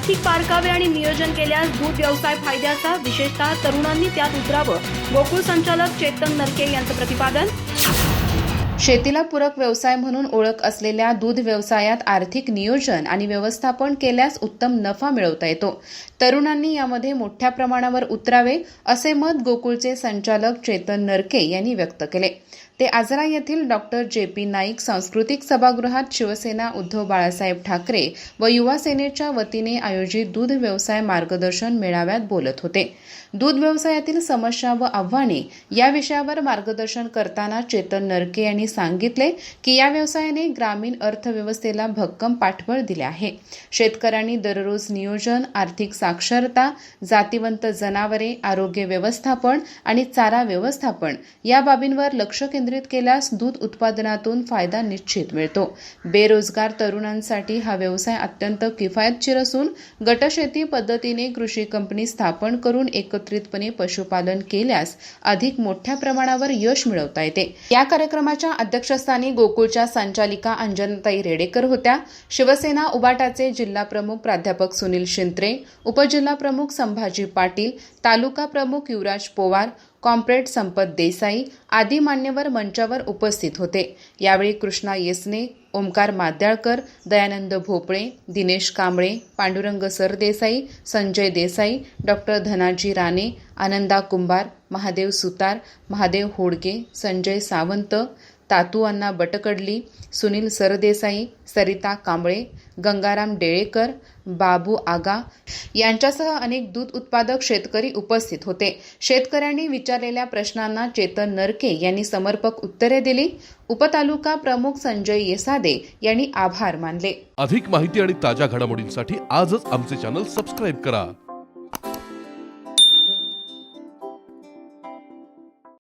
आर्थिक बारकावे आणि नियोजन केल्यास दूध व्यवसाय फायद्याचा. विशेषतः तरुणांनी त्यात उतरावं. गोकुळ संचालक चेतन नरके यांचं प्रतिपादन. शेतीला पूरक व्यवसाय म्हणून ओळख असलेल्या दूध व्यवसायात आर्थिक नियोजन आणि व्यवस्थापन केल्यास उत्तम नफा मिळवता येतो. तरुणांनी यामध्ये मोठ्या प्रमाणावर उतरावे असे मत गोकुळचे संचालक चेतन नरके यांनी व्यक्त केले. ते आजरा येथील डॉक्टर जे पी नाईक सांस्कृतिक सभागृहात शिवसेना उद्धव बाळासाहेब ठाकरे व युवा सेनेच्या वतीने आयोजित दूध व्यवसाय मार्गदर्शन मेळाव्यात बोलत होते. दूध व्यवसायातील समस्या व आव्हाने या विषयावर मार्गदर्शन करताना चेतन नरके यांनी सांगितले की या व्यवसायाने ग्रामीण अर्थव्यवस्थेला भक्कम पाठबळ दिले आहे. शेतकऱ्यांनी दररोज नियोजन आर्थिक साक्षरता जातीवंत जनावरे आरोग्य व्यवस्थापन आणि चारा व्यवस्थापन या बाबींवर लक्ष केंद्रित केल्यास दूध उत्पादनातून फायदा निश्चित मिळतो. बेरोजगार तरुणांसाठी हा व्यवसाय अत्यंत किफायतशीर असून गटशेती पद्धतीने कृषी कंपनी स्थापन करून एकत्रितपणे पशुपालन केल्यास अधिक मोठ्या प्रमाणावर यश मिळवता येते. या कार्यक्रमाच्या अध्यक्षस्थानी गोकुळच्या संचालिका अंजनताई रेडेकर होत्या. शिवसेना उबाटाचे जिल्हा प्रमुख प्राध्यापक सुनील शिंत्रे उपजिल्हा प्रमुख संभाजी पाटील तालुका प्रमुख युवराज पोवार कॉम्प्रेड संपत देसाई आदी मान्यवर मंचावर उपस्थित होते. यावेळी कृष्णा येसने ओमकार माद्याळकर दयानंद भोपळे दिनेश कांबळे पांडुरंग सरदेसाई संजय देसाई डॉक्टर धनाजी राणे आनंदा कुंभार महादेव सुतार महादेव होडगे संजय सावंत तातू अण्णा बटकडली सुनील सरदेसाई सरिता कांबळे गंगाराम डेळेकर बाबू आगा यांच्यासह अनेक दूध उत्पादक शेतकरी उपस्थित होते. शेतकऱ्यांनी विचारलेल्या प्रश्नांना चेतन नरके यांनी समर्पक उत्तरे दिली. उपतालुका प्रमुख संजय येसादे यांनी आभार मानले. अधिक माहिती आणि ताज्या घडामोडींसाठी आजच आमचे चॅनल सबस्क्राईब करा.